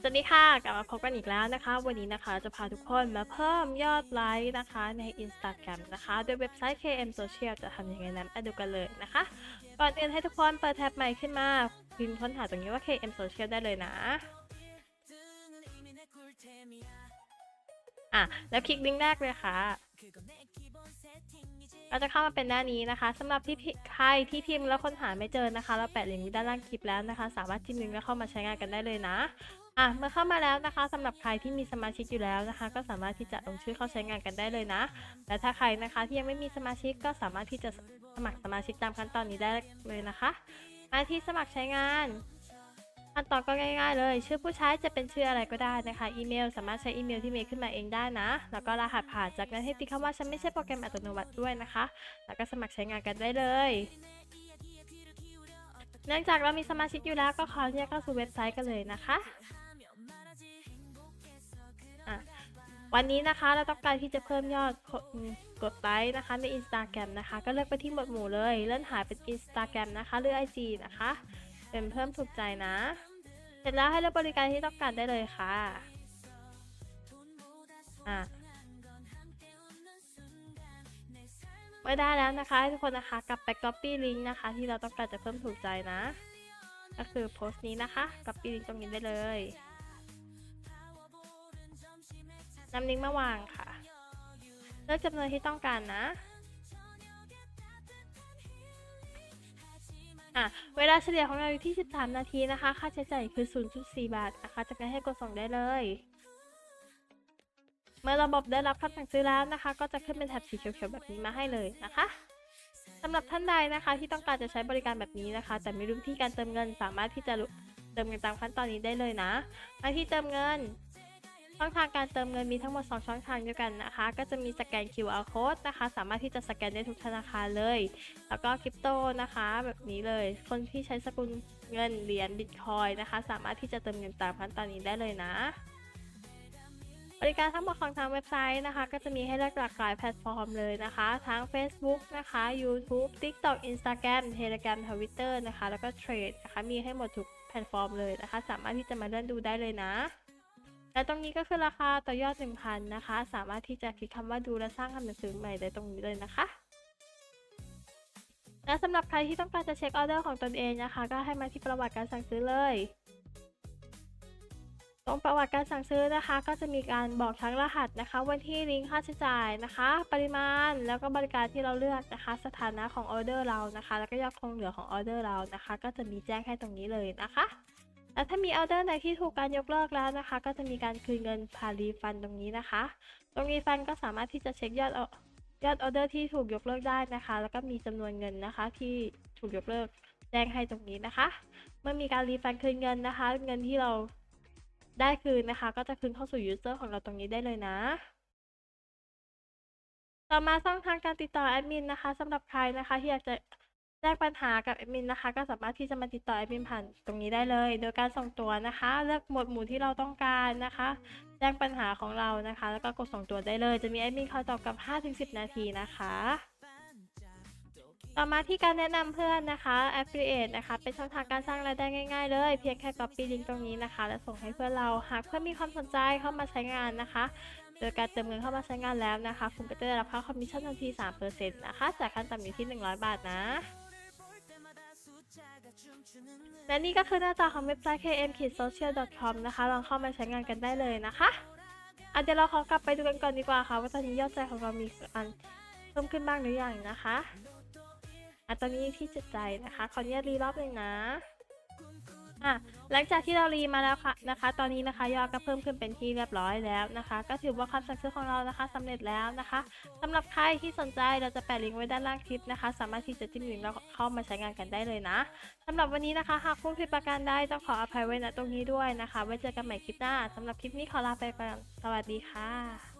สวัสดีค่ะ กลับมาพบกันอีกแล้วนะคะ วันนี้นะคะจะพาทุกคนมาเพิ่มยอดไลค์นะคะใน Instagram นะคะโดยเว็บไซต์ KM Social จะทำยังไงนั้นมาดูกันเลยนะคะ ก่อนอื่นให้ทุกคนเปิดแท็บใหม่ขึ้นมาพิมพ์ค้นหาตรงนี้ว่า KM Social ได้เลยนะอะแล้วคลิกลิงก์แรกเลยค่ะเราจะเข้ามาเป็นหน้านี้นะคะสำหรับที่ใครที่พิมพ์แล้วค้นหาไม่เจอนะคะ เราแปะลิงก์ไว้ด้านล่างคลิปแล้วนะคะ สามารถจิ้มลิงก์แล้วเข้ามาใช้งานกันได้เลยนะ อะเมื่อเข้ามาแล้วนะคะสำหรับใครที่มีสมาชิกอยู่แล้วนะคะ ก็สามารถที่จะลงชื่อเข้าใช้งานกันได้เลยนะ และถ้าใครนะคะที่ยังไม่มีสมาชิกก็สามารถที่จะสมัครสมาชิกตามขั้นตอนนี้ได้เลยนะคะ มาที่สมัครใช้งานขั้นตอนก็ง่าย ๆ เลย ชื่อผู้ใช้จะเป็นชื่ออะไรก็ได้นะคะ อีเมล สามารถใช้อีเมลที่เมย์ขึ้นมาเองได้นะ แล้วก็รหัสผ่านจากนั้นให้ติ๊กคำว่าฉันไม่ใช่โปรแกรมอัตโนมัติด้วยนะคะ แล้วก็สมัครใช้งานกันได้เลยเนื่องจากเรามีสมาชิกอยู่แล้วก็ขอเรียกเข้าสู่เว็บไซต์กันเลยนะคะ วันนี้นะคะเราต้องการที่จะเพิ่มยอดกดไลค์นะคะใน Instagram นะคะ ก็เลือกไปที่หมวดหมู่เลย เลื่อนหาเป็น Instagram นะคะหรือ IG นะคะ เป็นเพิ่มถูกใจนะ เสร็จแล้วให้เลือกบริการที่ต้องการได้เลยค่ะอะเมื่อได้แล้วนะคะทุกคนนะคะกลับไป copy link นะคะ ที่เราต้องการจะเพิ่มถูกใจนะ ก็คือโพสต์นี้นะคะ copy link ตรงนี้ได้เลย นำลิงก์มาวางค่ะ เลือกจำนวนที่ต้องการนะอะเวลาเฉลี่ยของเราอยู่ที่ 13 นาทีนะคะ ค่าใช้จ่ายคือ 0.4 บาทนะคะ จากนั้นให้กดส่งได้เลย เมื่อระบบได้รับคำสั่งซื้อแล้วนะคะ ก็จะขึ้นเป็นแถบสีเขียวๆแบบนี้มาให้เลยนะคะสำหรับท่านใดนะคะที่ต้องการจะใช้บริการแบบนี้นะคะ แต่ไม่รู้วิธีการเติมเงินสามารถที่จะเติมเงินตามขั้นตอนนี้ได้เลยนะมาที่เติมเงิน ช่องทางการเติมเงินมีทั้งหมด 2 ช่องทางด้วยกันนะคะ ก็จะมีสแกน QR code นะคะ สามารถที่จะสแกนได้ทุกธนาคารเลย แล้วก็คริปโตนะคะ แบบนี้เลย คนที่ใช้สกุลเงินเหรียญบิตคอยนะคะ สามารถที่จะเติมเงินตามขั้นตอนนี้ได้เลยนะบริการทั้งหมดของทางเว็บไซต์นะคะ ก็จะมีให้เลือกหลากหลายแพลตฟอร์มเลยนะคะ ทั้ง Facebook นะคะ YouTube TikTok Instagram Telegram Twitter นะคะ แล้วก็ Trade นะคะ มีให้หมดทุกแพลตฟอร์มเลยนะคะ สามารถที่จะมาเลื่อนดูได้เลยนะ และตรงนี้ก็คือราคาต่อยอด 1,000 นะคะ สามารถที่จะคลิกคำว่าดูและสร้างคำหนังสือใหม่ได้ตรงนี้เลยนะคะ และสำหรับใครที่ต้องการจะเช็คออเดอร์ของตนเองนะคะ ก็ให้มาที่ประวัติการสั่งซื้อเลยตรงประวัติการสั่งซื้อนะคะ ก็จะมีการบอกทั้งรหัสนะคะ วันที่ลิงก์ค่าใช้จ่ายนะคะ ปริมาณแล้วก็บริการที่เราเลือกนะคะ สถานะของออเดอร์เรานะคะ แล้วก็ยอดคงเหลือของออเดอร์เรานะคะ ก็จะมีแจ้งให้ตรงนี้เลยนะคะ และถ้ามีออเดอร์ไหนที่ถูกการยกเลิกแล้วนะคะ ก็จะมีการคืนเงินผ่านรีฟันตรงนี้นะคะ ตรงรีฟันก็สามารถที่จะเช็คยอดอายอดออเดอร์ที่ถูกยกเลิกได้นะคะ แล้วก็มีจำนวนเงินนะคะ ที่ถูกยกเลิกแจ้งให้ตรงนี้นะคะ เมื่อมีการรีฟันคืนเงินนะคะ เงินที่เราได้คืนนะคะ ก็จะคืนเข้าสู่ยูเซอร์ของเราตรงนี้ได้เลยนะต่อมาช่องทางการติดต่อแอดมินนะคะสำหรับใครนะคะที่อยากจะ แจ้งปัญหากับแอดมินนะคะ ก็สามารถที่จะมาติดต่อแอดมินผ่านตรงนี้ได้เลย โดยการส่งตัวนะคะ เลือกหมวดหมู่ที่เราต้องการนะคะ แจ้งปัญหาของเรานะคะ แล้วก็กดส่งตัวได้เลย จะมีแอดมินคอยตอบกับ 5-10 นาทีนะคะ ต่อมาที่การแนะนำเพื่อนนะคะ Affiliate นะคะ เป็นช่องทางการสร้างรายได้ง่ายๆเลย เพียงแค่ copy link ตรงนี้นะคะ แล้วส่งให้เพื่อนเรา หากเพื่อนมีความสนใจเข้ามาใช้งานนะคะโดยการเติมเงินเข้ามาใช้งานแล้วนะคะ คุณก็จะได้รับค่าคอมมิชชั่นทันที 3%นะคะ จากขั้นต่ำอยู่ที่ 100 บาทนะ และนี่ก็คือหน้าตาของเว็บไซต์ km-social.com นะคะ ลองเข้ามาใช้งานกันได้เลยนะคะอะเดี๋ยวเราขอกลับไปดูกันก่อนดีกว่าค่ะ ว่าตอนนี้ยอดใจของเรามีอันเพิ่มขึ้นบ้างหรือยังนะคะอันตอนนี้ที่จิตใจนะคะ ขออนุญาตรีรอบเลยนะ อะหลังจากที่เรารีมาแล้วค่ะนะคะ ตอนนี้นะคะยอดก็เพิ่มขึ้นเป็นที่เรียบร้อยแล้วนะคะ ก็ถือว่าคำสั่งซื้อของเรานะคะสำเร็จแล้วนะคะสำหรับใครที่สนใจเราจะแปะลิงก์ไว้ด้านล่างคลิปนะคะ สามารถที่จะจิ้มลิงก์แล้วเข้ามาใช้งานกันได้เลยนะสำหรับวันนี้นะคะหากพูดผิดประการใดต้องขออภัยไว้ณตรงนี้ด้วยนะคะไว้เจอกันใหม่คลิปหน้าสำหรับคลิปนี้ขอลาไปก่อนสวัสดีค่ะ